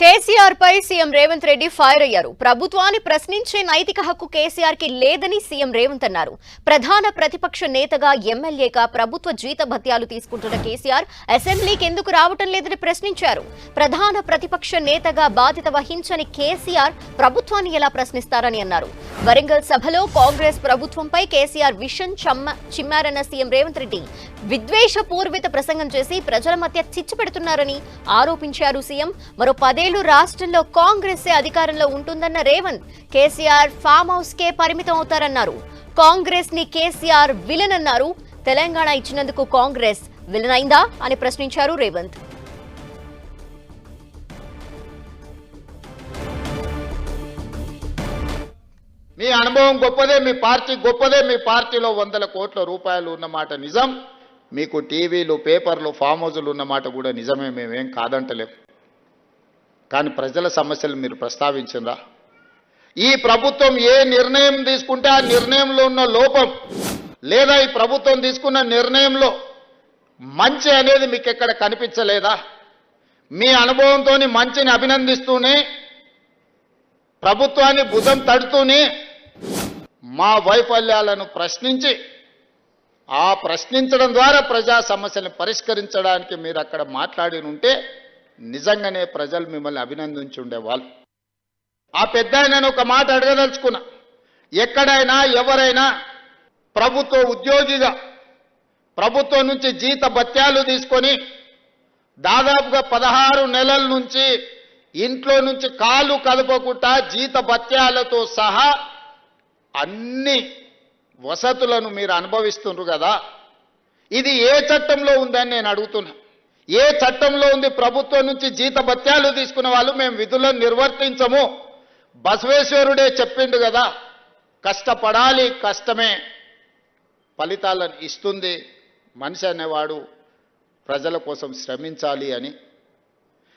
కేసీఆర్ పై CM Revanth Reddy fire అయ్యారు. ప్రభుత్వాన్ని ప్రశ్నించే నైతిక హక్కు కేసీఆర్కి లేదని సీఎం రేవంత్ అన్నారు. ప్రధాన ప్రతిపక్ష నేతగా ఎమ్మెల్యేగా ప్రభుత్వ జీత భత్యాలు తీసుకుంటున్న కేసీఆర్ అసెంబ్లీకి ఎందుకు రావటం లేదని ప్రశ్నించారు. ప్రధాన ప్రతిపక్ష నేతగా బాధ్యత వహించని కేసీఆర్ ప్రభుత్వాన్ని ఎలా ప్రశ్నిస్తారని అన్నారు. వరంగల్ సభలో కాంగ్రెస్ ప్రభుత్వంపై కేసీఆర్ విషన్ చమ్మ చిమ్మారన్న సీఎం రేవంత్ రెడ్డి విద్వేషపూర్విత ప్రసంగం చేసి ప్రజల మధ్య చిచ్చు పెడుతున్నారని ఆరోపించారు సీఎం. మరో పదే ఏళ్ళు రాష్ట్రంలో కాంగ్రెస్ అధికారంలో ఉంటుందన్న రేవంత్. కేసీఆర్ ఫామ్ హౌస్ కే పరిమితం అవుతారన్నారు. కాంగ్రెస్ని కేసీఆర్ విలన్ అన్నారు తెలంగాణ ఇచ్చినందుకు కాంగ్రెస్ విలన్ అయిందా అని ప్రశ్నించారు రేవంత్. మీ అనుభవం గొప్పదే మీ పార్టీ గొప్పదే మీ పార్టీలో వందల కోట్ల రూపాయలు ఉన్నమాట నిజం. మీకు టీవీలు పేపర్లు ఫామ్ హౌజులు ఉన్నమాట కూడా నిజమే మేమేం కాదంటలేము కానీ ప్రజల సమస్యలు మీరు ప్రస్తావించిందా ఈ ప్రభుత్వం ఏ నిర్ణయం తీసుకుంటే ఆ నిర్ణయంలో ఉన్న లోపం లేదా ఈ ప్రభుత్వం తీసుకున్న నిర్ణయంలో మంచి అనేది మీకు ఎక్కడ కనిపించలేదా? మీ అనుభవంతో మంచిని అభినందిస్తూనే ప్రభుత్వాన్ని భుజం తడుతూనే మా వైఫల్యాలను ప్రశ్నించి ఆ ప్రశ్నించడం ద్వారా ప్రజా సమస్యలను పరిష్కరించడానికి మీరు అక్కడ మాట్లాడి ఉంటే నిజంగానే ప్రజలు మిమ్మల్ని అభినందించి ఉండేవాళ్ళు. ఆ పెద్ద ఒక మాట అడగదలుచుకున్నా. ఎక్కడైనా ఎవరైనా ప్రభుత్వ ఉద్యోగిగా ప్రభుత్వం నుంచి జీత భత్యాలు తీసుకొని దాదాపుగా పదహారు నెలల నుంచి ఇంట్లో నుంచి కాలు కదపకుండా జీత భత్యాలతో సహా అన్ని వసతులను మీరు అనుభవిస్తున్నారు కదా? ఇది ఏ చట్టంలో ఉందని నేను అడుగుతున్నా. ఏ చట్టంలో ఉంది ప్రభుత్వం నుంచి జీతభత్యాలు తీసుకున్న వాళ్ళు మేము విధులను నిర్వర్తించము. బసవేశ్వరుడే చెప్పిండు కదా కష్టపడాలి కష్టమే. ఫలితాలను ఇస్తుంది మనిషి అనేవాడు ప్రజల కోసం శ్రమించాలి అని.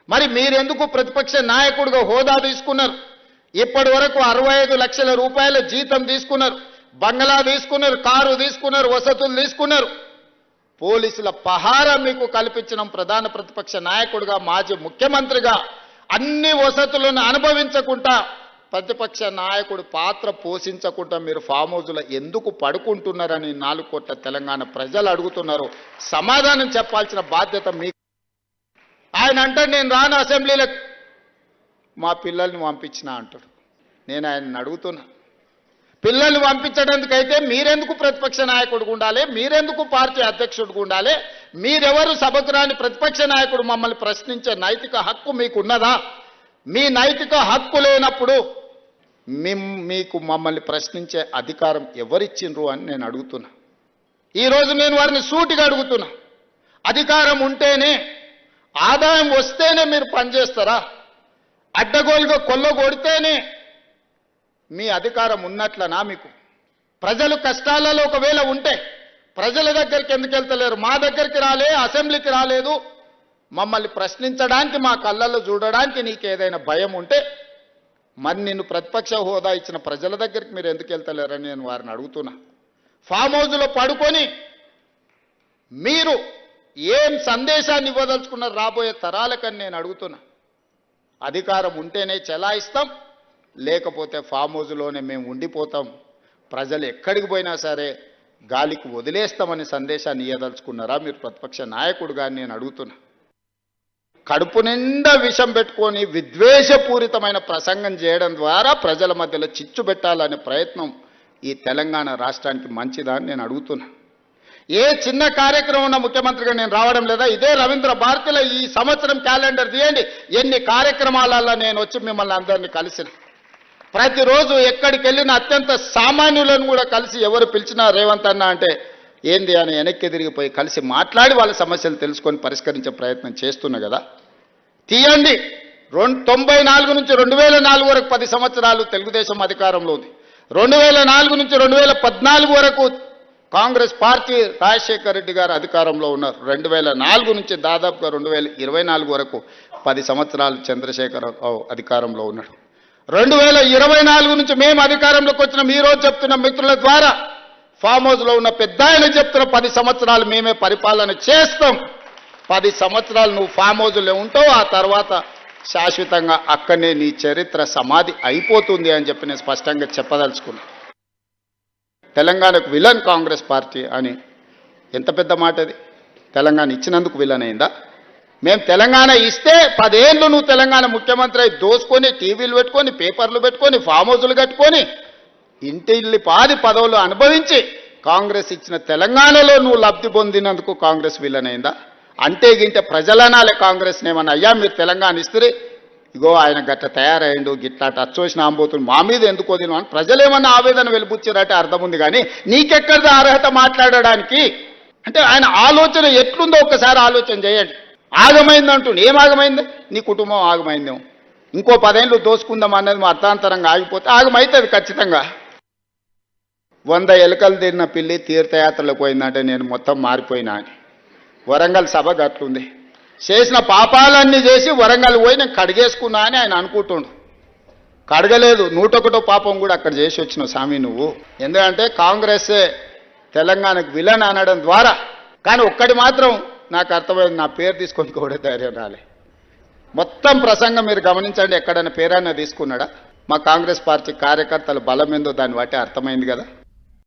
మరి మీరెందుకు ప్రతిపక్ష నాయకుడిగా హోదా తీసుకున్నారు? ఇప్పటి వరకు అరవై ఐదు లక్షల రూపాయల జీతం తీసుకున్నారు బంగ్లా తీసుకున్నారు కారు తీసుకున్నారు వసతులు తీసుకున్నారు. పోలీసుల పహారా మీకు కల్పించడం ప్రధాన ప్రతిపక్ష నాయకుడిగా మాజీ ముఖ్యమంత్రిగా అన్ని వసతులను అనుభవించకుండా ప్రతిపక్ష నాయకుడు పాత్ర పోషించకుండా మీరు ఫామ్ హౌస్లో ఎందుకు పడుకుంటున్నారని నాలుగు కోట్ల తెలంగాణ ప్రజలు అడుగుతున్నారు. సమాధానం చెప్పాల్సిన బాధ్యత మీకు ఆయన అంటే నేను రాను అసెంబ్లీలకు మా పిల్లల్ని పంపించిన అంటాడు. నేను ఆయన్ని అడుగుతున్నా. పిల్లల్ని పంపించడానికైతే మీరెందుకు ప్రతిపక్ష నాయకుడు ఉండాలి? మీరెందుకు పార్టీ అధ్యక్షుడు ఉండాలి? మీరెవరు సభకు రాని ప్రతిపక్ష నాయకుడు మమ్మల్ని ప్రశ్నించే నైతిక హక్కు మీకు ఉన్నదా మీ నైతిక హక్కు లేనప్పుడు మిమ్ మీకు మమ్మల్ని ప్రశ్నించే అధికారం ఎవరిచ్చిండ్రు అని నేను అడుగుతున్నా. ఈరోజు నేను వారిని సూటిగా అడుగుతున్నా. అధికారం ఉంటేనే ఆదాయం వస్తేనే మీరు పనిచేస్తారా? అడ్డగోలుగా కొల్ల కొడితేనే మీ అధికారం ఉన్నట్లనా మీకు? ప్రజలు కష్టాలలో ఒకవేళ ఉంటే ప్రజల దగ్గరికి ఎందుకు వెళ్తలేరు? మా దగ్గరికి రాలే అసెంబ్లీకి రాలేదు. మమ్మల్ని ప్రశ్నించడానికి మా కళ్ళల్లో చూడడానికి నీకు ఏదైనా భయం ఉంటే మరి నిన్ను ప్రతిపక్ష హోదా ఇచ్చిన ప్రజల దగ్గరికి మీరు ఎందుకు వెళ్తలేరని నేను వారిని అడుగుతున్నా. ఫామ్ హౌజ్లో పడుకొని మీరు ఏం సందేశాన్ని ఇవ్వదలుచుకున్నారు రాబోయే తరాలకని నేను అడుగుతున్నా. అధికారం ఉంటేనే చెలాయిస్తాం లేకపోతే ఫామ్ హౌస్లోనే మేము ఉండిపోతాం. ప్రజలు ఎక్కడికి పోయినా సరే గాలికి వదిలేస్తామనే సందేశాన్ని ఇవ్వదలుచుకున్నారా మీరు ప్రతిపక్ష నాయకుడుగా నేను అడుగుతున్నా. కడుపు నిండా విషం పెట్టుకొని విద్వేషపూరితమైన ప్రసంగం చేయడం ద్వారా ప్రజల మధ్యలో చిచ్చు పెట్టాలనే ప్రయత్నం ఈ తెలంగాణ రాష్ట్రానికి మంచిదా అని నేను అడుగుతున్నా. ఏ చిన్న కార్యక్రమం ఉన్న ముఖ్యమంత్రిగా నేను రావడం లేదా? ఇదే రవీంద్ర భారతిలో ఈ సంవత్సరం క్యాలెండర్ తీయండి. ఎన్ని కార్యక్రమాలలో నేను వచ్చి మిమ్మల్ని అందరినీ కలిసిన? ప్రతిరోజు ఎక్కడికి వెళ్ళిన అత్యంత సామాన్యులను కూడా కలిసి ఎవరు పిలిచినా రేవంత్ అన్న అంటే ఏంది అని వెనక్కి తిరిగిపోయి కలిసి మాట్లాడి వాళ్ళ సమస్యలు తెలుసుకొని పరిష్కరించే ప్రయత్నం చేస్తున్నా కదా. తీయండి. రెండు తొంభై నాలుగు నుంచి రెండు వేల నాలుగు వరకు పది సంవత్సరాలు తెలుగుదేశం అధికారంలో ఉంది. రెండు వేల నాలుగు నుంచి రెండు వేల పద్నాలుగు వరకు కాంగ్రెస్ పార్టీ రాజశేఖర్ రెడ్డి గారు అధికారంలో ఉన్నారు. రెండు వేల నాలుగు నుంచి దాదాపుగా రెండు వేల ఇరవై నాలుగు వరకు పది సంవత్సరాలు చంద్రశేఖర్ రావు అధికారంలో ఉన్నాడు. రెండు వేల ఇరవై నాలుగు నుంచి మేము అధికారంలోకి వచ్చిన. ఈ రోజు చెప్తున్న మిత్రుల ద్వారా ఫామ్ హౌస్లో ఉన్న పెద్ద ఆయన చెప్తున్న పది సంవత్సరాలు మేమే పరిపాలన చేస్తాం. పది సంవత్సరాలు నువ్వు ఫామ్ హౌస్లో ఉంటావు ఆ తర్వాత శాశ్వతంగా అక్కడనే నీ చరిత్ర సమాధి అయిపోతుంది అని చెప్పి నేను స్పష్టంగా చెప్పదలుచుకున్నా. తెలంగాణకు విలన్ కాంగ్రెస్ పార్టీ అని ఎంత పెద్ద మాట అది? తెలంగాణ ఇచ్చినందుకు విలన్ అయిందా? మేము తెలంగాణ ఇస్తే పదేళ్ళు నువ్వు తెలంగాణ ముఖ్యమంత్రి అయి దోసుకొని టీవీలు పెట్టుకొని పేపర్లు పెట్టుకొని ఫామ్ హౌజులు కట్టుకొని ఇంటిల్లి పాది పదవులు అనుభవించి కాంగ్రెస్ ఇచ్చిన తెలంగాణలో నువ్వు లబ్ధి పొందినందుకు కాంగ్రెస్ విలన్ అంటే గింటే ప్రజలనాలే కాంగ్రెస్ ఏమన్నా అయ్యా మీరు తెలంగాణ ఇస్తే ఇగో ఆయన గట్ట తయారైండు గిట్లా టచ్ వచ్చిన ఆంబోతుడు మా మీద ఎందుకు వదిన అని ప్రజలేమన్నా ఆవేదన వెలిపుచ్చారంటే అర్థం ఉంది కానీ నీకెక్కడిది అర్హత మాట్లాడడానికి? అంటే ఆయన ఆలోచన ఎట్లుందో ఒక్కసారి ఆలోచన చేయండి. ఆగమైంది అంటుండు ఏం ఆగమైంది? నీ కుటుంబం ఆగమైందేమో ఇంకో పదేళ్ళు దోసుకుందాం అన్నది మా అర్థాంతరంగా ఆగిపోతే ఆగమైతుంది ఖచ్చితంగా. వంద ఎలుకలు తిరిగిన పిల్లి తీర్థయాత్రలకు పోయిందంటే నేను మొత్తం మారిపోయినా అని. వరంగల్ సభ గట్లుంది. చేసిన పాపాలన్నీ చేసి వరంగల్ పోయి నేను కడిగేసుకున్నా అని ఆయన అనుకుంటుండు. కడగలేదు. నూటొకటో పాపం కూడా అక్కడ చేసి వచ్చిన స్వామి నువ్వు. ఎందుకంటే కాంగ్రెస్ తెలంగాణకు విలన్ అనడం ద్వారా. కానీ ఒక్కటి మాత్రం నాకు అర్థమైంది నా పేరు తీసుకొని కూడా ధైర్యం రాలే. మొత్తం ప్రసంగం మీరు గమనించండి ఎక్కడైనా పేరైనా తీసుకున్నాడా? మా కాంగ్రెస్ పార్టీ కార్యకర్తల బలం ఏందో దాన్ని బట్టి అర్థమైంది కదా.